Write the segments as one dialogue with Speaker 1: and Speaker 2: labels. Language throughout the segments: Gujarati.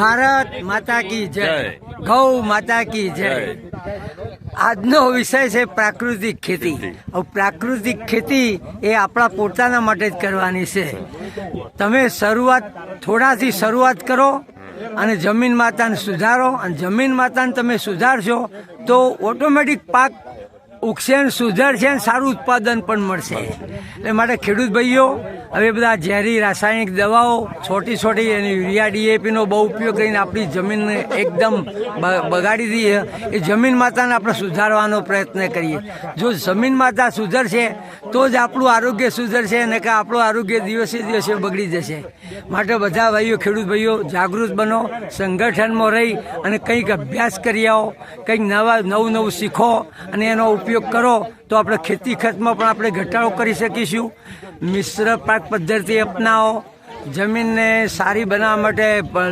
Speaker 1: ભારત માતા કી જય. ગૌ માતા કી જય. આજનો વિષય છે પ્રાકૃતિક ખેતી. હવે પ્રાકૃતિક ખેતી એ આપણા પોતાના માટે જ કરવાની છે. તમે શરૂઆત થોડાથી શરૂઆત કરો અને જમીન માતાને સુધારો અને જમીન માતાને તમે સુધારશો તો ઓટોમેટિક પાક ઉગશે સુધરશે ને સારું ઉત્પાદન પણ મળશે. એટલે માટે ખેડૂત ભાઈઓ હવે બધા ઝેરી રાસાયણિક દવાઓ, છોટી છોટી અને યુરિયા ડીએપીનો બહુ ઉપયોગ કરીને આપણી જમીનને એકદમ બગાડી દઈએ. એ જમીન માતાને આપણે સુધારવાનો પ્રયત્ન કરીએ. જો જમીન માતા સુધરશે, તો જ આપણું આરોગ્ય સુધરશે અને કે આપણું આરોગ્ય દિવસે દિવસે બગડી જશે. માટે બધા ભાઈઓ, ખેડૂત ભાઈઓ, જાગૃત બનો, સંગઠનમાં રહી અને કંઈક અભ્યાસ કરી આવો, કંઈક નવા, નવું નવું શીખો અને એનો ઉપયોગ કરો. તો આપણે ખેતી ખર્ચમાં પણ આપણે ઘટાડો કરી શકીશું. મિશ્ર પાક પદ્ધતિ અપનાવો, જમીનને સારી બનાવવા માટે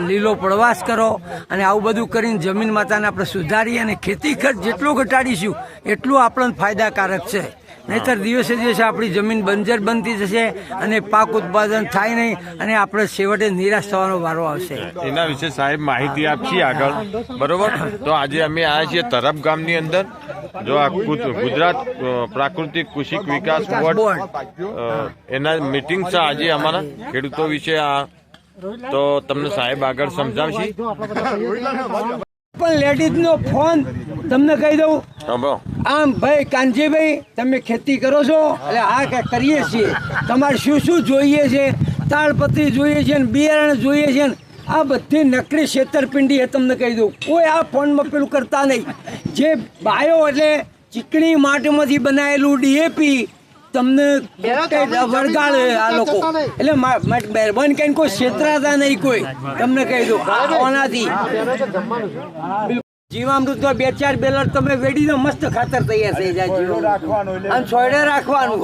Speaker 1: લીલો પ્રવાસ કરો અને આવું બધું કરીને જમીન માતાને આપણે સુધારી અને ખેતી ખર્ચ જેટલો ઘટાડીશું, એટલું આપણને ફાયદાકારક છે. નહીતર દિવસે દિવસે આપણી જમીન બંજર બનતી જશે અને પાક ઉત્પાદન થાય નહીં અને આપણે છેવટે નિરાશ થવાનો વારો આવશે.
Speaker 2: એના વિશે સાહેબ માહિતી આપશી આગળ. બરોબર? તો આજે અમે આવ્યા છીએ તરફ ગામની અંદર. જો આ ગુજરાત પ્રાકૃતિક કૃષિક વિકાસ બોર્ડ એના મિટિંગ છે આજે અમારા ખેડૂતો વિશે આ. તો તમને સાહેબ આગળ સમજાવશી?
Speaker 1: પણ લેડીઝનો ફોન તમને કહી દઉં. આમ ભાઈ કાનજીભાઈ તમે ખેતી કરો છો? એટલે હા કે કરીએ છીએ. તમારે શું શું જોઈએ છે? તાળપત્રી જોઈએ છે ને બિયારણ જોઈએ છે ને આ બધી નકરી છેતરપિંડી એ તમને કહી દઉં. કોઈ આ ફોનમાં પેલું કરતા નહીં. જે બાયો એટલે ચીકણી માટીમાંથી બનાવેલું ડીએપી તમને વળગાડે આ લોકો. એટલે મા- કઈ મહેરબાની કરીને કોઈ છેતરાતા નહીં કોઈ. તમને કહી દઉં ઓનાથી. જીવામૃતમાં બે ચાર બેલર તમે વેડીને મસ્ત ખાતર તૈયાર થઈ જાય જીવામૃતનું. અને છોડે રાખવાનું.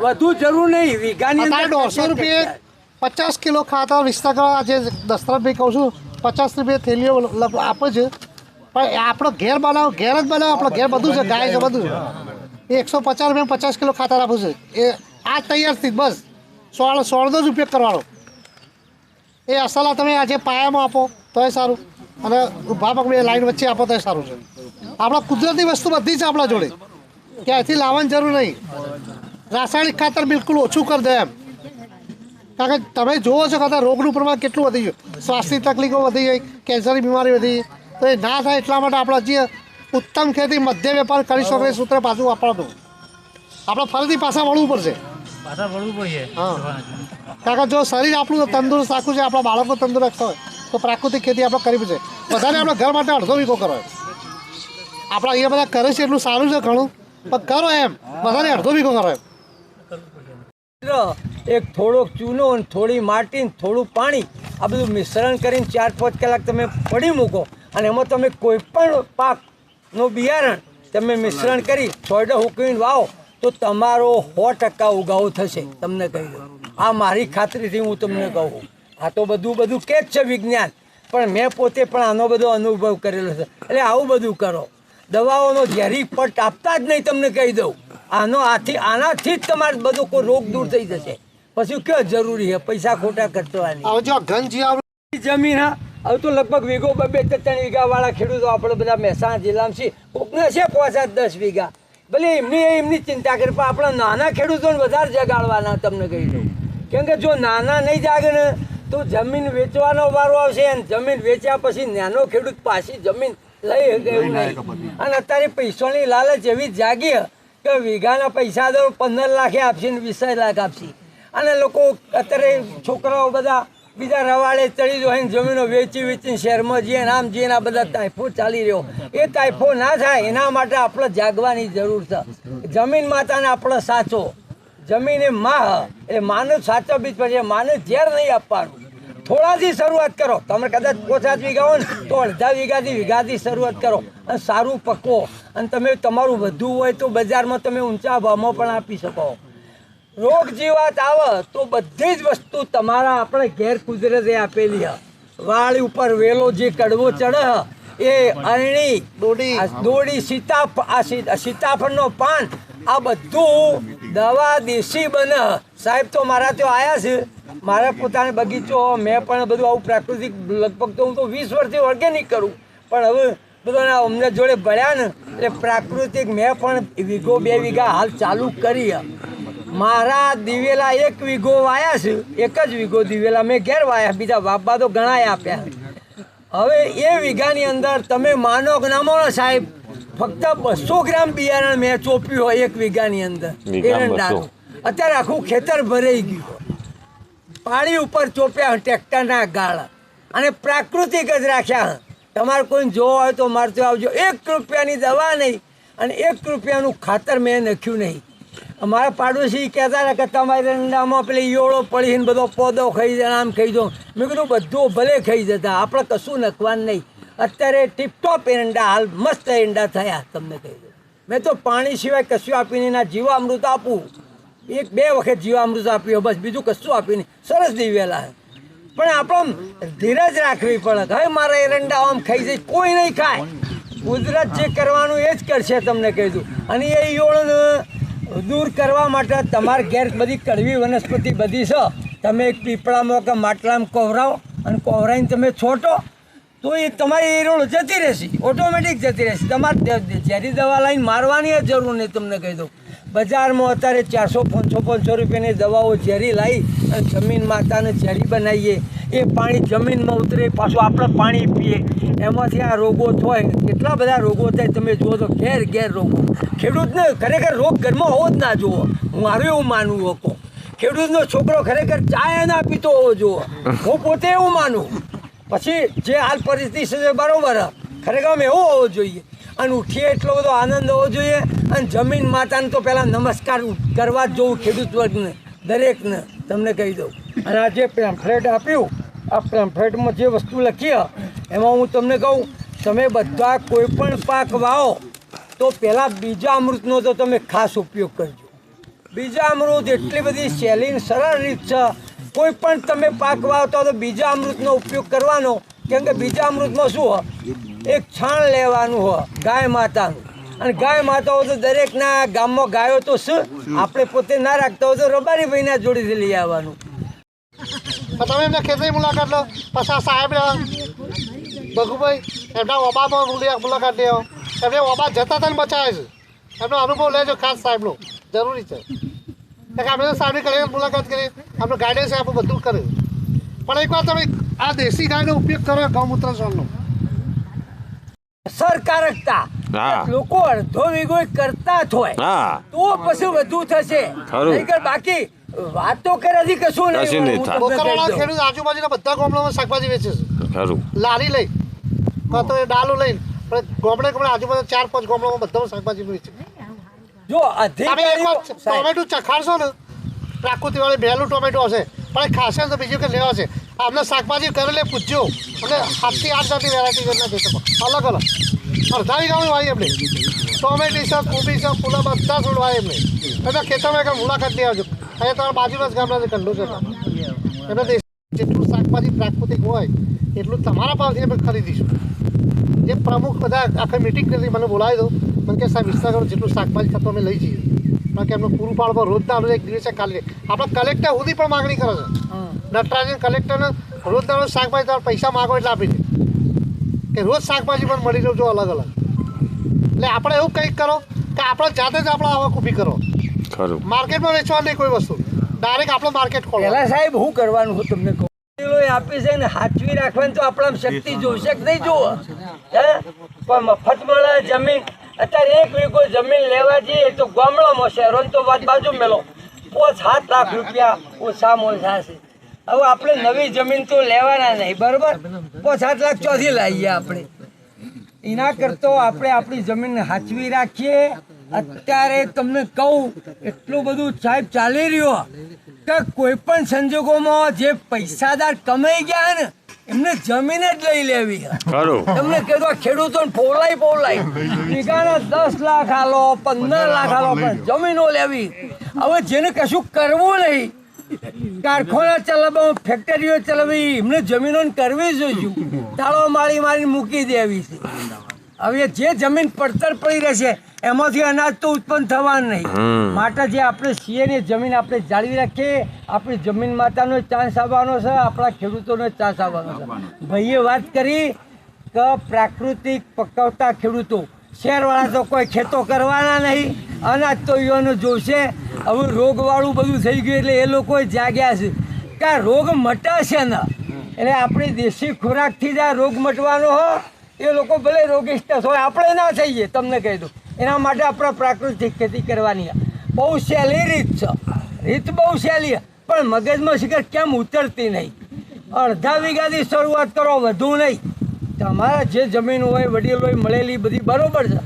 Speaker 1: વધુ જરૂર નહીં વીઘાની અંદર
Speaker 3: દોઢસો રૂપિયા પચાસ કિલો ખાતર વિસ્તાર આજે દશરથભાઈ કહું છું. પચાસ રૂપિયા થેલીઓ આપે છે. પણ આપણો ઘેર બનાવો ઘેર જ બનાવો આપણો ઘેર બધું છે ગાય છે બધું છે. એ એકસો પચાસ રૂપિયા પચાસ કિલો ખાતર આપું છે. એ આ તૈયાર થઈ બસ. સોળ સોળનો જ ઉપયોગ કરવાનો. એ અસલા તમે આજે પાયામાં આપો, તોય સારું. અને પગ બે લાઈન વચ્ચે આપો, તોય સારું છે. આપણા કુદરતી વસ્તુ બધી છે આપણા જોડે. ક્યાંયથી લાવવાની જરૂર નહીં. રાસાયણિક ખાતર બિલકુલ ઓછું કરી દે એમ. કારણ કે તમે જોવો છો ખાતર રોગનું પ્રમાણ કેટલું વધી ગયું. શ્વાસની તકલીફો વધી ગઈ કેન્સરની બીમારી વધી તો એ ના થાય એટલા માટે આપણે હજી ઉત્તમ ખેતી મધ્ય વેપાર કરી શકો એ સૂત્ર પાછું વાપરતું. આપણે ફરીથી પાછા વળવું પડશે.
Speaker 4: પાછા વળવું પડશે.
Speaker 3: હા. કારણ કે જો શરીર આપણું તંદુરસ્ત રાખવું છે આપણા બાળકો તંદુરસ્ત હોય તો પ્રાકૃતિક ખેતી આપણે કરવી છે વધારે આપણે ઘર માટે અડધો વીઘો કરો આપણે અહીંયા બધા કરે છે એટલું સારું છે ઘણું પણ કરો એમ. વધારે અડધો વીઘો કરો એમ.
Speaker 1: એક થોડોક ચૂનો અને થોડી માટી ને થોડું પાણી આ બધું મિશ્રણ કરીને ચાર પાંચ કલાક તમે પડી મૂકો. અને એમાં તમે કોઈ પણ પાકનું બિયારણ. તમે મિશ્રણ કરી સોયડો હુકવીને વાવો તો તમારો સો ટકા ઉગાવો થશે તમને કહી દઉં. આ મારી ખાતરીથી હું તમને કહું આ તો બધું બધું કે જ છે વિજ્ઞાન. પણ મેં પોતે પણ આનો બધો અનુભવ કરેલો છે. એટલે આવું બધું કરો. દવાઓનો ઝેરી પટ આપતા જ નહીં તમને કહી દઉં. આનો આથી આનાથી જ તમારે બધો કોઈ રોગ દૂર થઈ જશે. પછી કયો જરૂરી છે? પૈસા ખોટા ખર્ચવાની. જમીન હા હવે તો લગભગ વીઘો બે બે ત્રણ વીઘાવાળા ખેડૂતો આપણે બધા મહેસાણા જિલ્લામાં છે કોકને છે પાંચ આઠ દસ વીઘા? ભલે એમની એમની ચિંતા કરે પણ આપણા નાના ખેડૂતોને વધારે જગાડવાના તમને કહી દઉં. કેમ કે જો નાના નહીં જાગે ને તો જમીન વેચવાનો વારો આવશે અને જમીન વેચ્યા પછી નાનો ખેડૂત પાછી જમીન લઈ એવું નહીં. અને અત્યારે પૈસાની લાલચ એવી જાગી કે વીઘાના પૈસા તો પંદર લાખે આપશે ને વીસ લાખ આપશે. અને લોકો અત્યારે છોકરાઓ બધા બીજા રવાડે ચડી જાય ને જમીનો વેચી વેચીને શહેરમાં જઈએ આમ જઈએ આ બધા તાઇફો ચાલી રહ્યો. એ તાઇફો ના થાય, એના માટે આપણે જાગવાની જરૂર છે. જમીન માતાને આપણે સાચો. જમીન એ માહ. એટલે માનું સાચો બીજ પડશે માને ઝેર નહીં આપવાનું. થોડાથી શરૂઆત કરો. તમે કદાચ પોચાસ વીઘા હોય ને, તો અડધા વીઘાથી વીઘાથી શરૂઆત કરો. અને સારું પકવો. અને તમે, તમારું વધુ હોય તો બજારમાં તમે ઊંચા ભાવમાં પણ આપી શકો. રોગ જીવાત આવે તો બધી જ વસ્તુ તમારા આપણે ઘેર કુદરતે આપેલી હ વાળી ઉપર વેલો જે કડવો ચડે એ અરણી
Speaker 3: દોડી.
Speaker 1: દોડી સીતાફ આ સી- સીતાફળનો પાન આ બધું દવા દેશી બને સાહેબ તો મારા ત્યાં આવ્યા છે મારા પોતાનો બગીચો મેં પણ બધું આવું પ્રાકૃતિક લગભગ તો હું તો વીસ વર્ષથી ઓર્ગેનિક કરું પણ હવે બધાના અમને જોડે ભળ્યા ને એટલે પ્રાકૃતિક મેં પણ વીઘો બે વીઘા હાલ ચાલુ કરી. મારા દિવેલા એક વીઘો વાયા છે એક જ વીઘો દિવેલા. મેં ઘેર વાયા બીજા વાપા તો ઘણા આપ્યા. હવે એ વીઘાની અંદર તમે માનો કે ના માનો સાહેબ ફક્ત બસો ગ્રામ બિયારણ મેં ચોપ્યું હોય એક વીઘાની અંદર. એરંડાનું. અત્યારે આખું ખેતર ભરાઈ ગયું. પાણી ઉપર ચોપ્યા ટ્રેક્ટરના ગાળા. અને પ્રાકૃતિક જ રાખ્યા તમારે કોઈ જોવા હોય તો મારતો આવજો. એક રૂપિયાની દવા નહીં અને એક રૂપિયાનું ખાતર મેં નાખ્યું નહીં. અમારા પાડોશી કહેતા હતા કે તમારે રંડામાં પેલી ઈયોળો પડીને બધો પોદો ખાઈ જાય આમ ખાઈ દો મેં કીધું, બધું ભલે ખાઈ જતા, આપણે કશું નખવાનું નહીં. અત્યારે ટીપટોપ એરંડા હાલ મસ્ત એરંડા થયા, તમને કહી દઉં. મેં તો પાણી સિવાય કશું આપીને એના જીવામૃત આપું. એક બે વખત જીવામૃત આપ્યું બસ બીજું કશું આપીને સરસ દિવેલા પણ આપણે ધીરજ રાખવી પડે હવે મારા એરંડા આમ ખાઈ જાય, કોઈ નહીં ખાય. કુદરત જે કરવાનું એ જ કરશે, તમને કહી દઉં. અને એ ઈયોળને દૂર કરવા માટે તમારે ઘેર બધી કડવી વનસ્પતિ બધી છે. તમે એક પીપળામાં કે માટલામાં કોવરાવો અને કોવરાઈને તમે છોટો, તો એ તમારી ઈરોળ જતી રહેશે, ઓટોમેટિક જતી રહેશે. તમારે ઝેરી દવા લાવીને મારવાની જ જરૂર નહીં તમને કહી દઉં. બજારમાં અત્યારે ચારસો, પાંચસો પાંચસો રૂપિયાની દવાઓ ઝેરી લાવી અને જમીન માતાને ઝેરી બનાવીએ. એ પાણી જમીનમાં ઉતરે, પાછું આપણે પાણી પીએ. એમાંથી આ રોગો થાય. કેટલા બધા રોગો થાય, તમે જુઓ તો ઘેર ઘેર રોગો. ખેડૂતને ખરેખર રોગ ઘરમાં હોવો જ ના જુઓ. હું મારું એવું માનવું હકો ખેડૂતનો છોકરો ખરેખર ચાય ના પીતો હોવો જુઓ. હું પોતે એવું માનું. પછી જે હાલ પરિસ્થિતિ છે બરાબર. ખરેખર અમે એવો હોવો જોઈએ. અને ઉઠીએ એટલો બધો આનંદ હોવો જોઈએ. અને જમીન માતાને તો પહેલાં નમસ્કાર કરવા જ જોઉં ખેડૂત વર્ગને, દરેકને. તમને કહી દઉં. અને આ જે પેમ્ફલેટ આપ્યું. આ પેમ્ફલેટમાં જે વસ્તુ લખી એમાં હું તમને કહું તમે બધા કોઈ પણ પાક વાવો તો પહેલાં બીજા અમૃતનો તો તમે ખાસ ઉપયોગ કરજો. બીજા અમૃત એટલી બધી સહેલી સરળ રીત છે. કોઈ પણ તમે પાક વાવતા તો બીજા અમૃતનો ઉપયોગ કરવાનો. કેમ કે બીજા અમૃતમાં શું હોય એક છાણ લેવાનું હોય ગાય માતાનું. અને ગાય માતાઓ તો દરેકના ગામમાં ગાયો તો શું? આપણે પોતે ના રાખતા હોય તો રબારી ભાઈના જોડેથી લઈ આવવાનું.
Speaker 3: તમે એમના ખેતરની મુલાકાત લો. પછી આ સાહેબ ભગુભાઈ એમના ઓબામાં મુલા- મુલાકાત લેવો એમને ઓબા જતા તને ને બચાવે છે. એમનો અનુભવ લેજો ખાસ સાહેબનો. જરૂરી છે. આપણે સાહેબની કરી મુલાકાત કરી આપણે ગાઈડન્સ આપણું બધું કર્યું પણ એકવાર તમે આ દેશી ગાયનો ઉપયોગ કરો ગૌમૂત્ર સોળનો
Speaker 2: સરકારકતા.
Speaker 1: લોકો અડધો વિગોય કરતા જ હોય. તો પછી વધુ થશે. બાકી વાતો તો કશું
Speaker 2: કશું નહીં
Speaker 1: હું
Speaker 2: થાય.
Speaker 3: બોકરવાળા ખેડૂત આજુબાજુના બધા ગામડામાં શાકભાજી વેચે છે.
Speaker 2: ખરું.
Speaker 3: લારી લઈ કાં તો એ ડાલો લઈને પણ ગામડે ગામડે આજુબાજુ ચાર પાંચ ગામડામાં બધામાં શાકભાજી વેચે
Speaker 1: જો
Speaker 3: ટોમેટો ચખાડશો ને પ્રાકૃતિક વાળી ભેલું ટોમેટો હશે પણ ખાસે ખાશે ને તો બીજું કે લેવા છે. આપણે શાકભાજી કરેલે પૂછજો. અને સાતથી આઠ જાતની વેરાયટી કરી નાખે અલગ અલગ. અડધા વીઘાની વાવી એમને. ટોમેટી છે કોબી છે ફૂલા બધા છોડ વાવી એમને. તમે ખેતરમાં એક મુલાકાત લઈ આવજો. અહીંયા તમારા બાજુના જ ગામના જે કંડો છે એમને જેટલું શાકભાજી પ્રાકૃતિક હોય એટલું તમારા પાસેથી અમે ખરીદીશું. જે પ્રમુખ બધા આખી મિટિંગ કરી મને બોલાવી દો. મને કે સાહેબ વિસ્તાર જેટલું શાકભાજી ખાતું અમે લઈ જઈએ. કારણ કે એમને પૂરું પાડવા રોજના અમે એક દિવસે કાલે આપણે કલેક્ટર સુધી પણ માગણી કરે છે. નટરાજન કલેક્ટરને રોજના રોજ શાકભાજી તમારે પૈસા માગો એટલે આપી દે. કે રોજ શાકભાજી પણ મળી રહ્યું જો અલગ અલગ. એટલે આપણે એવું કંઈક કરો કે આપણે જાતે જ આપણે આવક ઊભી કરો.
Speaker 2: ખરું.
Speaker 3: માર્કેટમાં વેચવા નહીં કોઈ વસ્તુ. ડાયરેક્ટ આપણે માર્કેટ ખોલો
Speaker 1: પહેલા સાહેબ હું કરવાનું હું તમને કહું? આપી છે ને હાચવી રાખવાની તો આપણા શક્તિ જોશે કે નહીં જોવો હે? પણ મફત મળે જમીન અત્યારે એક વીઘો જમીન લેવા જઈએ તો ગામડામાં શહેરો તો વાત બાજુ મેલો. પાંચ સાત લાખ રૂપિયા ઓછામાં ઓછા છે હવે આપણે નવી જમીન તો લેવાના નહીં બરોબર? પાંચ સાત લાખ ચોથી લાવીએ આપણે. એના કરતો આપણે આપણી જમીન હાચવી રાખીએ. અત્યારે તમને કહું એટલું બધું સાહેબ ચાલી રહ્યો કે કોઈ પણ સંજોગોમાં જે પૈસાદાર કમાઈ ગયા ને એમને જમીન જ લઈ લેવી તમને કીધું ખેડૂતો પોલાય પોલાય વીઘાના દસ લાખ આલો પંદર લાખ આલો પણ જમીનો લેવી. હવે જેને કશું કરવું નહીં કારખાના ચલાવવા ફેક્ટરીઓ ચલાવવી એમને જમીનો કરવી જોઈએ. તાળો મારી મારી મૂકી દેવી છે. હવે જે જમીન પડતર પડી રહેશે એમાંથી અનાજ તો ઉત્પન્ન થવાનું નહીં. માટે જે આપણે છીએ ને જમીન આપણે જાળવી રાખીએ આપણી જમીન માતાનો ચાન્સ આવવાનો છે આપણા ખેડૂતોનો ચાન્સ આવવાનો છે. ભાઈએ વાત કરી કે પ્રાકૃતિક પકવતા ખેડૂતો શહેરવાળા તો કોઈ ખેતો કરવાના નહીં અનાજ તો યુવાનો જોશે. હવે રોગવાળું બધું થઈ ગયું એટલે એ લોકો જાગ્યા છે. કે રોગ મટાશે ને. એટલે આપણે દેશી ખોરાકથી જ આ રોગ મટવાનો હો. એ લોકો ભલે રોગિષ્ટ હોય, આપણે ના થઈએ, તમને કહી દઉં. એના માટે આપણે પ્રાકૃતિક ખેતી કરવાની. બહુ સહેલી રીત છે. રીત બહુ સહેલી પણ મગજમાં શિખર કેમ ઉતરતી નહીં? અડધા વીઘાથી શરૂઆત કરો, વધુ નહીં. તમારા જે જમીન હોય, વડીલ હોય, મળેલી બધી બરોબર છે.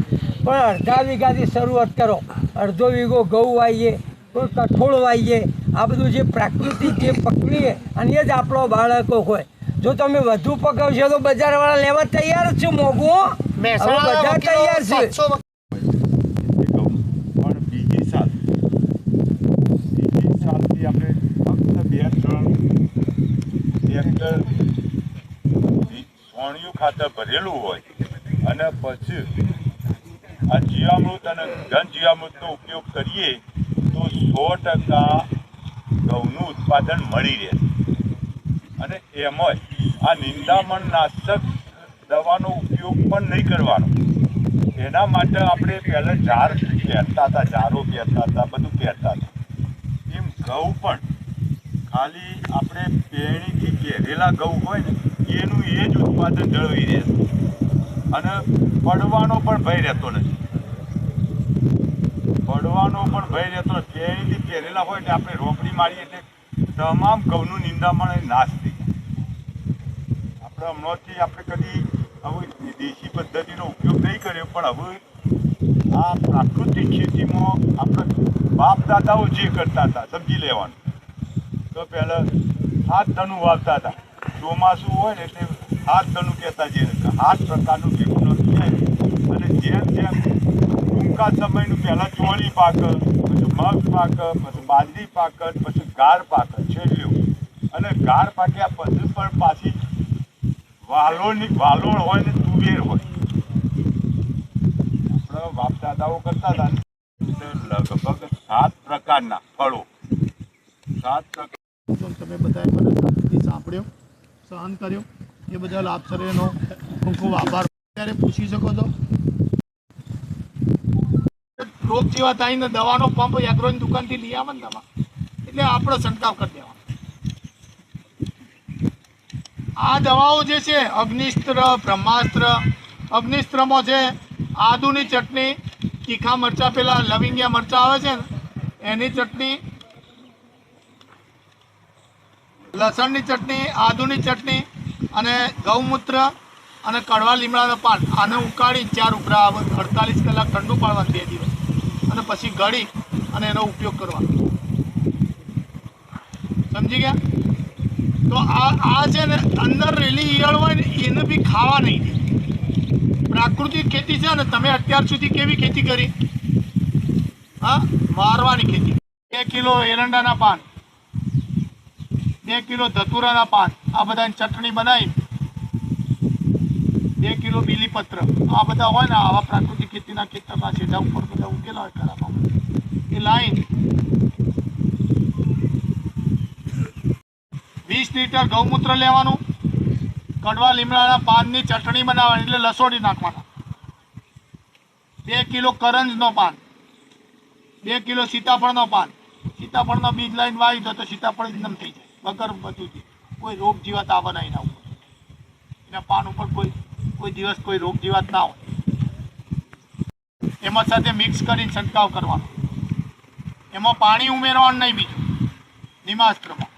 Speaker 1: પણ અડધા વીઘાથી શરૂઆત કરો. અડધો વીઘો ઘઉં વાવીએ, કોઈ કઠોળ વાવીએ. આ બધું જે પ્રાકૃતિક જે પકડીએ અને એ જ આપણો બાળકો હોય. જો તમે વધુ પકવશો તો બજારવાળા લેવા તૈયાર જ છે મોંઘું. બધા તૈયાર છે.
Speaker 4: પણ બીજી સાલ બીજી સાલથી આપણે ફક્ત બે ત્રણ હેક્ટર સોણિયું ખાતર ભરેલું હોય. અને પછી આ જીવામૃત અને ઘન જીવામૃતનો ઉપયોગ કરીએ તો સો ટકા ઘઉંનું ઉત્પાદન મળી રહે. અને એમાંય આ નિંદામણ નાશક દવાનો ઉપયોગ પણ નહીં કરવાનો. એના માટે આપણે પહેલાં ઝાર પહેરતા હતા, ઝારો પહેરતા હતા, બધું પહેરતા હતા. એમ ઘઉં પણ ખાલી આપણે પેણીથી પહેરેલા ઘઉં હોય ને, એનું એ જ ઉત્પાદન જળવી રહે. અને પડવાનો પણ ભય રહેતો નથી. પડવાનો પણ ભય રહેતો નથી. પેણીથી પહેરેલા હોય એટલે આપણે રોપડી મારીએ એટલે તમામ ઘઉંનું નિંદામણ નાશ આપણે હમણાંથી આપણે કદી હવે દેશી પદ્ધતિનો ઉપયોગ નહીં કર્યો, પણ હવે આ પ્રાકૃતિક ખેતીમાં આપણે બાપ દાદાઓ જે કરતા હતા, સમજી લેવાનું. તો પહેલાં હાથ ધનું વાવતા હતા ચોમાસું હોય ને એટલે હાથ ધનું કહેતા જે હાથ પ્રકારનું ભેગું થાય અને જેમ જેમ ટૂંકા સમયનું પહેલાં ચોળી પાક પછી મગ પાક પછી બાજરી પાક પછી ગાર પાક છેલ્લું. અને ગાર પાક્યા પછી પણ પાછી વાલોની વાલોળ હોય ને તુવેર હોય. આપણે બાપ દાદાઓ કરતા હતા લગભગ સાત પ્રકારના ફળો. સાત પ્રકાર
Speaker 5: તમે શાંતિથી સાંભળ્યો, સહન કર્યો, એ બદલ આપ સર્વેનો ખૂબ ખૂબ આભાર. ત્યારે પૂછી શકો છો રોગ જેવા થાય ને દવાનો પંપ એગ્રોની દુકાનથી લઈ આવે ને તમે. એટલે આપણે છંટકાવ કરી દેવાનો આ દવાઓ જે છે, અગ્નિસ્ત્ર, બ્રહ્માસ્ત્ર, અગ્નિસ્ત્રમાં છે આદુની ચટણી, તીખા મરચાં, પેલા લવિંગિયા મરચાં આવે છે ને, એની ચટણી, લસણની ચટણી, આદુની ચટણી અને ગૌમૂત્ર અને કડવા લીમડાના પાન. આને ઉકાળી ચાર ઉપરા અડતાલીસ કલાક ઠંડુ પાડવાનું બે દિવસ. અને પછી ગળી અને એનો ઉપયોગ કરવાનો. સમજી ગયા? તો આ આ છે ને અંદર રેલી ઈયળ હોય ને એને બી ખાવા નહીં પ્રાકૃતિક ખેતી છે ને તમે અત્યાર સુધી કેવી ખેતી કરી? હા? મારવાની ખેતી. બે કિલો એરંડાના પાન. બે કિલો ધતુરાના પાન. આ બધાની ચટણી બનાવી. બે કિલો બીલીપત્ર. આ બધા હોય ને આવા પ્રાકૃતિક ખેતીના ખેતરના છેડા ઉપર બધા ઉકેલા હોય ખરાબમાં એ લાઈન વીસ લીટર ગૌમૂત્ર લેવાનું, કડવા લીમડાના પાનની ચટણી બનાવવાની, એટલે લસોડી નાખવાના. બે કિલો કરંજનો પાન, બે કિલો સીતાફળનો પાન. સીતાફળનો બીજ લાઈન વાવી દો તો સીતાફળ એકદમ થઈ જાય. વગર બધું કોઈ રોગ જીવાત આવે નહીં ના એના પાન ઉપર કોઈ કોઈ દિવસ કોઈ રોગ જીવાત ના હોય. એમાં સાથે મિક્સ કરીને છંટકાવ કરવાનો. એમાં પાણી ઉમેરવાનું નહીં બીજું. નિમાસ્ત્રમાં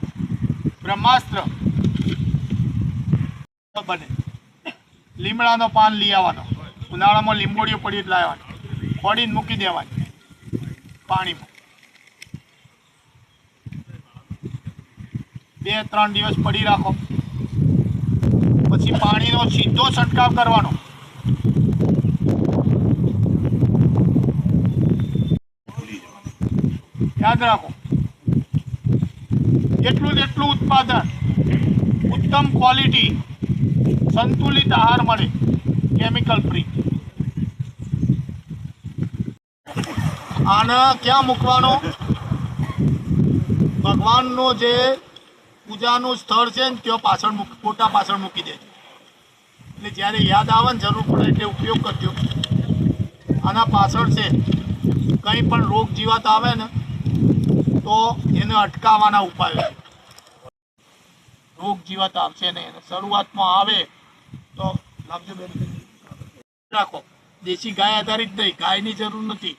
Speaker 5: બ્રહ્માસ્ત્ર બને. લીમડાનો પાન લઈ આવવાનો. ઉનાળામાં લીંબોડીઓ પડી જ લાવવાની. ખોડીને મૂકી દેવાની. પાણીમાં. બે, ત્રણ દિવસ પડી રાખો. પછી પાણીનો સીધો છંટકાવ કરવાનો. યાદ રાખો. એટલું જેટલું ઉત્પાદન ઉત્તમ ક્વોલિટી સંતુલિત આહાર મળે કેમિકલ ફ્રી આને ક્યાં મૂકવાનો? ભગવાનનો જે પૂજાનું સ્થળ છે ને, ત્યાં પાછળ મૂક ફોટા પાછળ મૂકી દેજો. એટલે જ્યારે યાદ આવે ને, જરૂર પડે એટલે ઉપયોગ કરજો. આના પાછળ છે, કંઈ પણ રોગ જીવાત આવે ને તો એને અટકાવવાના ઉપાયો રોગ જીવાત આવશે નહીં. અને શરૂઆતમાં આવે તો લાગજો બેન રાખો. દેશી ગાય આધારિત નહીં. ગાયની જરૂર નથી.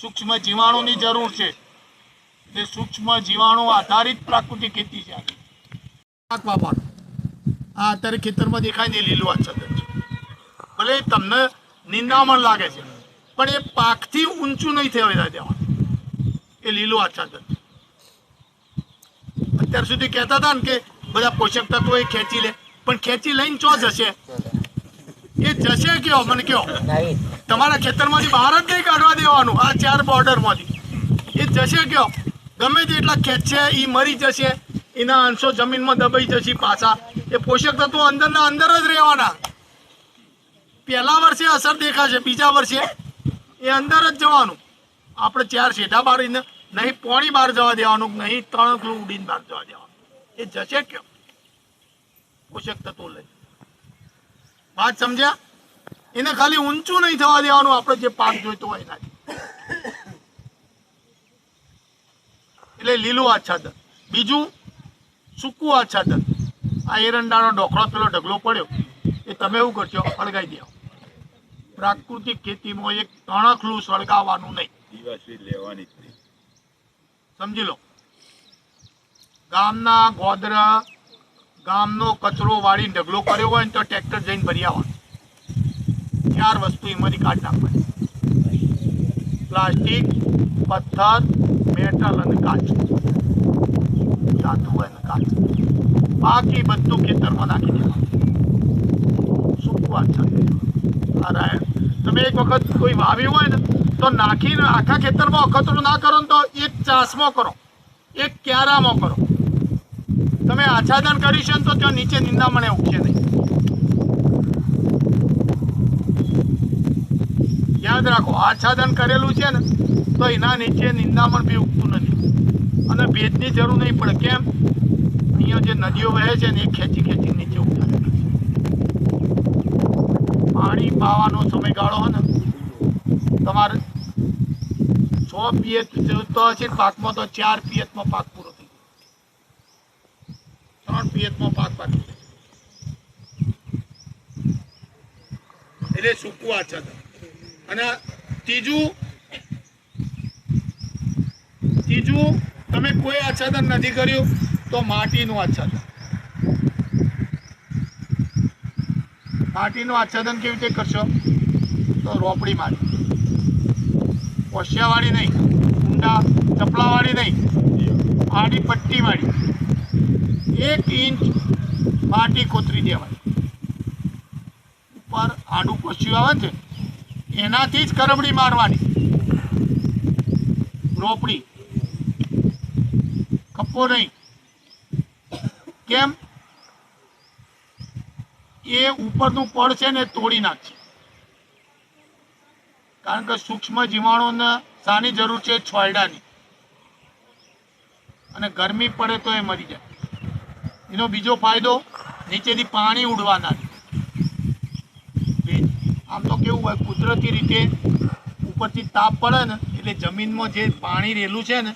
Speaker 5: સૂક્ષ્મ જીવાણુની જરૂર છે. તે સૂક્ષ્મ જીવાણુ આધારિત પ્રાકૃતિક ખેતી છે આ. અત્યારે ખેતરમાં દેખાય નહીં. લીલું આચ્છાદન ભલે તમને નિંદામણ લાગે છે, પણ એ પાકથી ઊંચું નહીં થવા દેવાનું એ લીલું આચ્છાદન. અત્યાર સુધી કહેતા હતા ને કે બધા પોષક તત્વો એ ખેંચી લે પણ ખેંચી લઈને ચો જશે? એ જશે કયો? મને કયો? તમારા ખેતરમાંથી બહાર જ નહીં કાઢવા દેવાનું આ ચાર બોર્ડરમાંથી. એ જશે કયો? ગમે તેટલા ખેંચશે એ મરી જશે એના અંશો જમીનમાં દબાઈ જશે પાછા. એ પોષક તત્વો અંદરના અંદર જ રહેવાના. પહેલા વર્ષે અસર દેખાશે બીજા વર્ષે એ અંદર જ જવાનું. આપણે ચાર સીધા મારીને નહીં, પોણી બહાર જવા દેવાનું, નહીં, ત્રણ કિલો ઉડીને બહાર જવા દેવાનું. એ જશે કેમ? પોષક તત્વો લઈ. વાત સમજ્યા? એને ખાલી ઊંચું નહીં થવા દેવાનું આપણે જે પાક જોઈતો હોય એનાથી. એટલે લીલું આચ્છાદન. બીજું સૂકું આચ્છાદન. આ એરંડાનો ઢોકળો પેલો ઢગલો પડ્યો. એ તમે એવું કરશો સળગાઈ દેવા પ્રાકૃતિક ખેતીમાં એક તણખલું સળગાવવાનું નહીં.
Speaker 4: દિવાસી લેવાની જ નહીં.
Speaker 5: સમજી લો. ગામના ગોદરા, ગામનો કચરો વાળી ઢગલો કર્યો હોય ને તો ટ્રેક્ટર જઈને ભરી આવવાનું ચાર વસ્તુ એમાંથી કાઢી નાખવાની. પ્લાસ્ટિક, પથ્થર, મેટલ અને કાચ. ધાતુ અને કાચ. બાકી બધું ખેતરમાં નાખી દેવાનું. સૂકવું આચ્છા તમે એક વખત કોઈ વાવ્યું હોય ને તો નાખીને આખા ખેતરમાં અખતરું ના કરો ને તો એક ચાસમાં કરો. એક ક્યારામાં કરો. તમે આચ્છાદન કરી છે ને તો ત્યાં નીચે નિંદામણે ઉગશે નહીં. યાદ રાખો, આચ્છાદન કરેલું છે ને તો એના નીચે નિંદામણ બી ઉગતું નથી. અને ભેજની જરૂર નહીં પડે. કેમ? અહીંયા જે નદીઓ વહે છે ને એ ખેંચી ખેંચી નીચે છે પાણી પાવાનો સમયગાળો હોય ને, તમારે છ પિયત હશે પાકમાં તો ચાર પિયતમાં પાક પૂરો થઈ ત્રણ પિયતમાં પાક પાકી એટલે સૂકવું આચ્છાદન અને ત્રીજું ત્રીજું, તમે કોઈ આચ્છાદન નથી કર્યું, તો માટીનું આચ્છાદન માટીનું આચ્છાદન કેવી રીતે કરશો? તો રોપડી માટી. ઓશિયાવાળી નહીં. ઊંડા ચપલાવાળી નહીં. આડી પટ્ટીવાળી. એક ઇંચ માટી કોતરી દેવાની ઉપર આડું પસ્યું આવે છે? એનાથી જ કરમડી મારવાની. રોપડી કપ્પો નહીં. કેમ? એ ઉપરનું પડ છે ને તોડી નાખશે. કારણ કે સૂક્ષ્મ જીવાણુને શાની જરૂર છે છોયડાની અને ગરમી પડે તો એ મરી જાય. એનો બીજો ફાયદો નીચેથી પાણી ઉડવાના આમ તો કેવું હોય, કુદરતી રીતે ઉપરથી તાપ પડે ને, એટલે જમીનમાં જે પાણી રહેલું છે ને,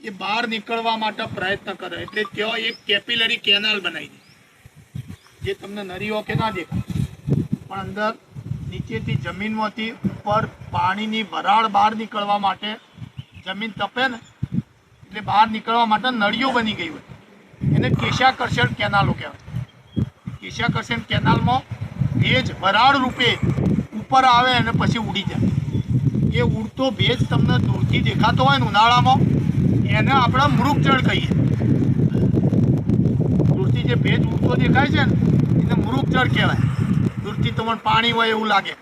Speaker 5: એ બહાર નીકળવા માટે પ્રયત્ન કરે. એટલે ત્યાં એક કેપિલરી કેનાલ બનાવી દે. જે તમને નરીઓ કે ના દેખાય. પણ અંદર નીચેથી જમીનમાંથી ઉપર પાણીની વરાળ બહાર નીકળવા માટે જમીન તપે ને એટલે બહાર નીકળવા માટે નળીઓ બની ગઈ હોય એને કેશાકર્ષણ કેનાલો કહેવાય. કેશાકર્ષણ કેનાલમાં ભેજ વરાળ રૂપે ઉપર આવે અને પછી ઉડી જાય. એ ઉડતો ભેજ તમને દૂરથી દેખાતો હોય ને ઉનાળામાં, એને આપણે મૃગજળ કહીએ. દૂરથી જે ભેજ ઉડતો દેખાય છે ને, એને મૃગજળ કહેવાય. દૂરથી તમને પાણી હોય એવું લાગે.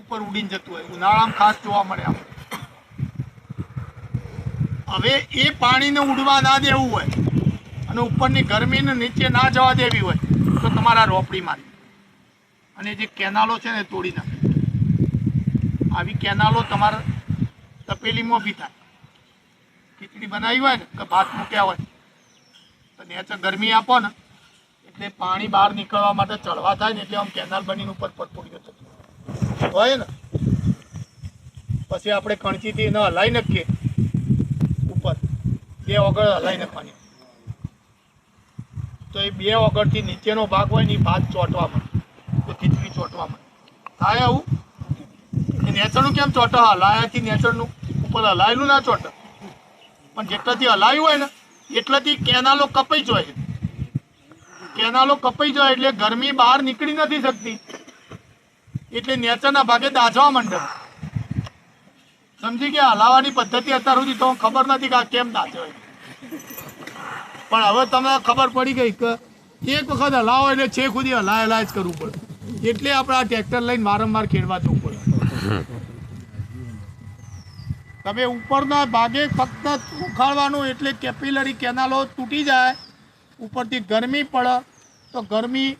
Speaker 5: ઉપર ઉડીને જતું હોય ઉનાળામાં ખાસ જોવા મળે આપણે હવે એ પાણીને ઉડવા ના દેવું હોય અને ઉપરની ગરમીને નીચે ના જવા દેવી હોય, તો તમારા રોપડી મારી અને જે કેનાલો છે ને તોડી નાખે આવી કેનાલો તમારા તપેલીમાં બી થાય. ખીચડી બનાવી હોય ને, કે ભાત મૂક્યા હોય, તો નેચર ગરમી આપો ને. એટલે પાણી બહાર નીકળવા માટે ચડવા થાય ને એટલે આમ કેનાલ બનીને ઉપર પટપડીઓ થતી હોય ને? પછી આપણે કણચીથી એને હલાવી નાખીએ. ઉપર. બે વગર હલાવી નાખવાની. તો એ બે વગરથી નીચેનો ભાગ હોય ને એ ભાત ચોંટવા મળે. તો ખીચડી ચોંટવા મળે. થાય આવું? નેચરનું કેમ ચોંટે? હલાયાથી નેચરનું ઉપર હલાયેલું ના ચોંટે. પણ જેટલાથી હલાયું હોય ને, એટલાથી કેનાલો કપાઈ જાય છે. કેનાલો કપાઈ જાય એટલે ગરમી બહાર નીકળી નથી શકતી. એટલે નેચરના ભાગે દાઝવા માંડે. સમજી ગયા? હલાવાની પદ્ધતિ અત્યાર સુધી તો ખબર નથી કે કેમ દાઝે પણ હવે તમને ખબર પડી ગઈ કે એક વખત હલાવો એટલે છે સુધી હલાય હલાય જ કરવું પડે. એટલે આપણે આ ટ્રેક્ટર લઈને વારંવાર ખેડવા જવું પડે. તમે ઉપરના ભાગે ફક્ત ઉખાડવાનું એટલે કેપિલરી કેનાલો તૂટી જાય. ઉપરથી ગરમી પડે તો ગરમી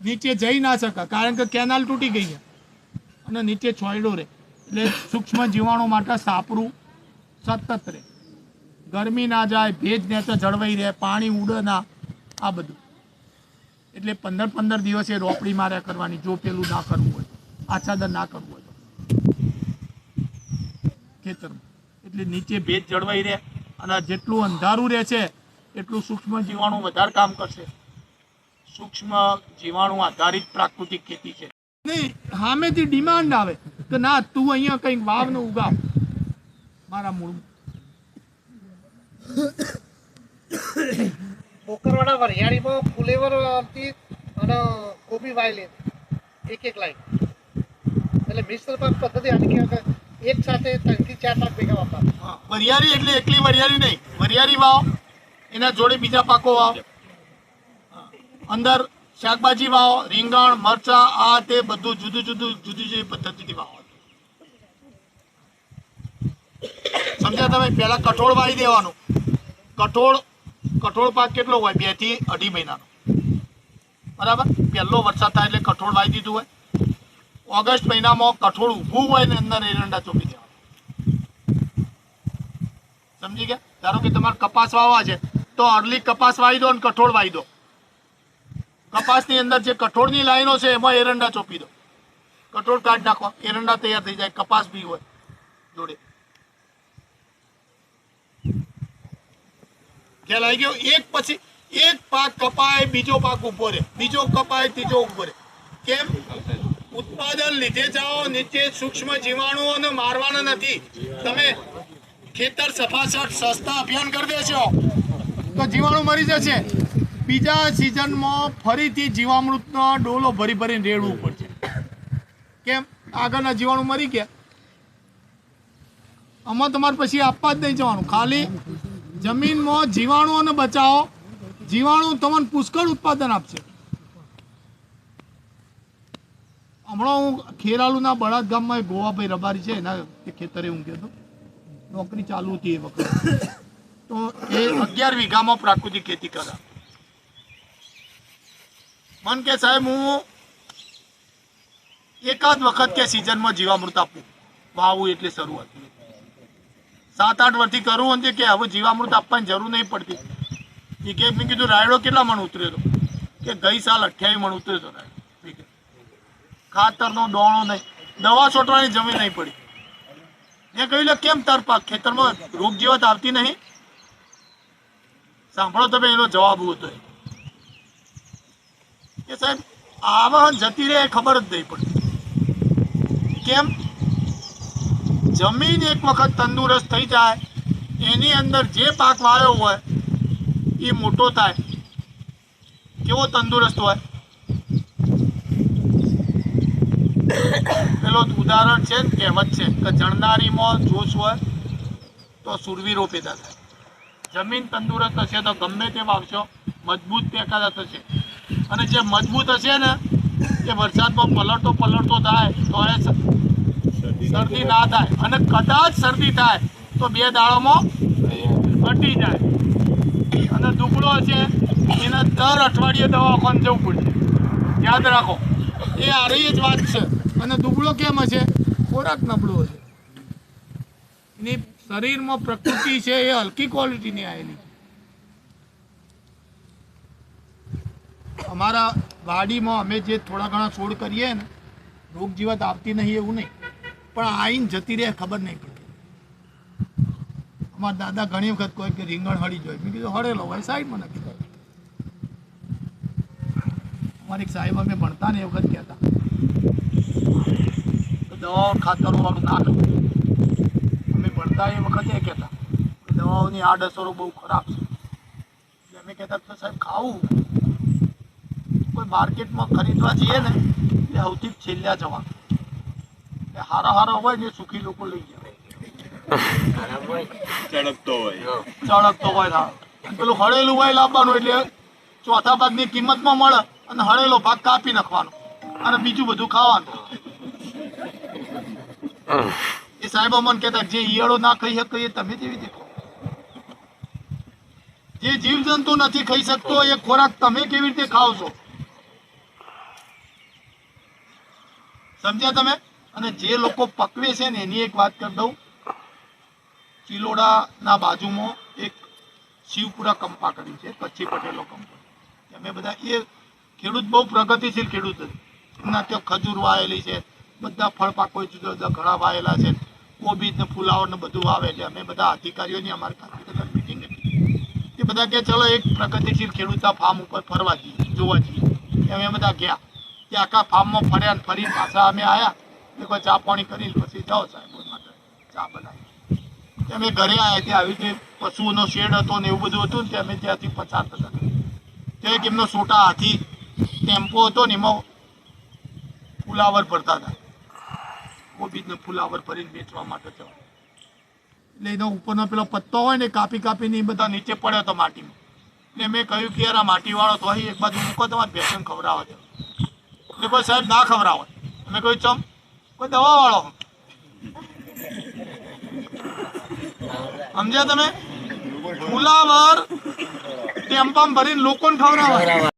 Speaker 5: નીચે જઈ ના શકે, કારણ કે કેનાલ તૂટી ગઈ છે અને નીચે છોયડો રહે. એટલે સૂક્ષ્મ જીવાણુ માટે સાપરું સતત રહે. ગરમી ના જાય, ભેજ ને તો જળવાઈ રહે, પાણી ઉડે ના, આ બધું. એટલે પંદર પંદર દિવસે રોપડી માર્યા કરવાની, જો પેલું ના કરવું હોય, આચ્છાદન ના કરવું હોય ખેતરમાં. એટલે નીચે ભેજ જળવાઈ રહે અને જેટલું અંધારું રહે છે એટલું સૂક્ષ્મ જીવાણુ વધારે કામ કરશે. સૂક્ષ્મ જીવાણુ આધારિત પ્રાકૃતિક ખેતી છે. નહીં સામેથી ડિમાન્ડ આવે કે ના તું અહીંયા કંઈક વાવ ને ઉગાવ મારા મૂળ
Speaker 3: બોકરવાડા વરિયાળીમાં ફુલેવર આવતી અને કોબી વાયેલી. એક એક લાઈન. એટલે મિશ્ર પાક પદ્ધતિ આની કહેવાય કે એક સાથે ત્રણથી ચાર લાખ ભેગા વાપરવા
Speaker 5: વરિયાળી એટલે એકલી વરિયાળી નહીં. વરિયાળી વાવ. એના જોડે બીજા પાકો વાવ. અંદર શાકભાજી વાવ, રીંગણ, મરચા, આ તે બધું જુદું જુદું, જુદી જુદી પદ્ધતિથી વાવો. સમજ્યા તમે? પહેલા કઠોળ વાવી દેવાનું. કઠોળ કઠોળ પાક કેટલો હોય? બેથી અઢી મહિનાનો. બરાબર? પહેલો વરસાદ થાય એટલે કઠોળ વાવી દીધું હોય. ઓગસ્ટ મહિનામાં કઠોળ ઊભું હોય ને અંદર એરંડા ચોપી દેવાના. સમજી ગયા? ધારો કે તમારે કપાસ વાવવા છે. તો અર્લી કપાસ વાવી અને કઠોળ વાવી કપાસની અંદર જે કઠોળની લાઈનો છે, એમાં એરંડા ચોપી દો. કઠોળ કાઢ નાખો. એરંડા તૈયાર થઈ જાય. કપાસ બી હોય જોડે. ખ્યાલ આવી ગયો? એક પછી એક પાક કપાય, બીજો પાક ઊભો રહે. બીજો કપાય, ત્રીજો ઊભો રહે. કેમ? ઉત્પાદન લીધે જાઓ, નીચે સૂક્ષ્મ જીવાણુઓને મારવાના નથી. તમે ખેતર સફાસટ સસ્તા અભિયાન કરી દેશો. તો જીવાણુ મરી જશે. બીજા સિઝનમાં ફરીથી જીવામૃતનો ડોલો ભરી ભરીને રેડવું પડશે. કેમ? આગળના જીવાણુ મરી ગયા. આમાં તમારે પછી આપવા જ નહીં જવાનું. ખાલી જમીનમાં જીવાણુઓને બચાવો. જીવાણુ તમને પુષ્કળ ઉત્પાદન આપશે. હમણાં હું ખેરાલુના બળાદ ગામમાં ગોવાભાઈ રબારી છે, એના ખેતરે હું ગયો હતો. નોકરી ચાલુ હતી એ વખતે. તો એ અગિયાર વીઘામાં પ્રાકૃતિક ખેતી કરા. મન કે સાહેબ, હું એકાદ વખત કે સિઝનમાં જીવામૃત આપું. વાવું એટલે શરૂઆત. સાત આઠ વર્ષથી કરું અને કે હવે જીવામૃત આપવાની જરૂર નહીં પડતી. એ કે મેં કીધું, રાયડો કેટલા મણ ઉતરેલો કે ગઈ સાલ અઠ્યાવીસ મણ ઉતરેલો હતો રાયડો. ખાતરનો ડોણો નહીં. દવા છોટવાની જમીન નહીં પડી. મેં કહ્યું કેમ તાર પાક ખેતરમાં રોગ જીવત આવતી નહીં? સાંભળો તમે એનો જવાબ હતો. કે સાહેબ આવા જતી રહે ખબર જ નહીં પડતી. કેમ? જમીન એક વખત તંદુરસ્ત થઈ જાય, એની અંદર જે પાક વાવ્યો હોય, એ મોટો થાય. કેવો તંદુરસ્ત હોય? પેલો ઉદાહરણ છે ને, કહેવત છે કે જણનારીમાં જોશ હોય તો સુરવીરો પેદા થાય. જમીન તંદુરસ્ત હશે તો ગમે તે વાવશો મજબૂત પેકાદા થશે. અને જે મજબૂત હશે ને એ વરસાદમાં પલટો પલટતો થાય તો એ શરદી ના થાય. અને કદાચ શરદી થાય તો બે દાળોમાં ઘટી જાય. અને દુબળો હશે એને દર અઠવાડિયે દવાખાને જવું પડશે. યાદ રાખો એ આરી જ વાત છે. અને દુબળો કેમ હશે? ખોરાક નબળો હશે. એની શરીરમાં પ્રકૃતિ છે એ હલકી ક્વોલિટીની આવેલી અમારા વાડીમાં અમે જે થોડા ઘણા છોડ કરીએ ને, રોગ જીવાત આવતી નહીં એવું નહીં. પણ આઈને જતી રહે ખબર નહીં પડતી અમારા દાદા ઘણી વખત કોઈ કે રીંગણ હળી જોઈએ મેં કીધું, હળેલો હોય સાઈડમાં નથી અમારી સાહેબ અમે ભણતા ને એ વખત કહેતા. તો દવાઓ ખાતરો વાળું ના ભણતા એ વખતે કહેતા. દવાઓની આડઅસરો બહુ ખરાબ છે. એટલે અમે કહેતા તો સાહેબ ખાવું. કોઈ માર્કેટમાં ખરીદવા જઈએ ને એટલે સૌથી છેલ્લા જવાનું એટલે હારા હારા હોય ને સુખી લોકો લઈ જાય.
Speaker 4: હોય.
Speaker 5: ચળકતો હોય ના પેલું હળેલું હોય લાવવાનું એટલે ચોથા ભાગની કિંમતમાં મળે અને હળેલો ભાગ કાપી નાખવાનો અને બીજું બધું ખાવાનું. એ સાહેબ, અમને કહેતા, જે ઈયળો ના ખાઈ શકે એ તમે કેવી રીતે? જે જીવજંતુ નથી ખાઈ શકતો, એ ખોરાક તમે કેવી રીતે ખાવ છો? સમજ્યા તમે? અને જે લોકો પકવે છે ને, એની એક વાત કરી દઉં. ચિલોડાના બાજુમાં એક શિવપુરા કંપા કરી છે, કચ્છી પટેલો કંપા અમે બધા, એ ખેડૂત બહુ પ્રગતિશીલ ખેડૂત એમના ત્યાં ખજૂર વાયેલી છે, બધા ફળ પાકો જુદા જુદા ઘણા વાયેલા છે. કોબીજ ને ફુલાવર ને બધું આવે એટલે અમે બધા અધિકારીઓની અમારી પાસે મિટિંગ હતી એ બધા કે ચલો એક પ્રગતિશીલ ખેડૂતના ફાર્મ ઉપર ફરવા જઈએ, જોવા જઈએ. એ અમે બધા ગયા. તે આખા ફાર્મમાં ફર્યા ને ફરી પાછા અમે આવ્યા ને કોઈ ચા પાણી કરી પછી જાઓ સાહેબ માટે ચા બનાવી. અમે ઘરે આવ્યા ત્યાં આવી રીતે પશુઓનો શેડ હતો ને એવું બધું હતું ને તે અમે ત્યાંથી પસાર થતા તે એક એમનો સોટા હાથી ટેમ્પો હતો ને એમાં ફુલાવર ભરતા હતા. કોબીજને ફુલાવર ભરીને વેચવા માટે જવાનું એટલે એનો ઉપરનો પેલો પત્તો હોય ને કાપી કાપીને એ બધા નીચે પડ્યો હતો માટીમાં. એટલે મેં કહ્યું કે યાર આ માટીવાળો તો એક બાજુ મૂકો તમારે ભેસન ખવડાવો છે. એટલે કોઈ સાહેબ, ના ખવડાવો. અમે કહ્યું, ચમ? કોઈ દવાવાળો સમજ્યા તમે? ફુલાવર ટેમ્પામાં ભરીને લોકોને ખવડાવવા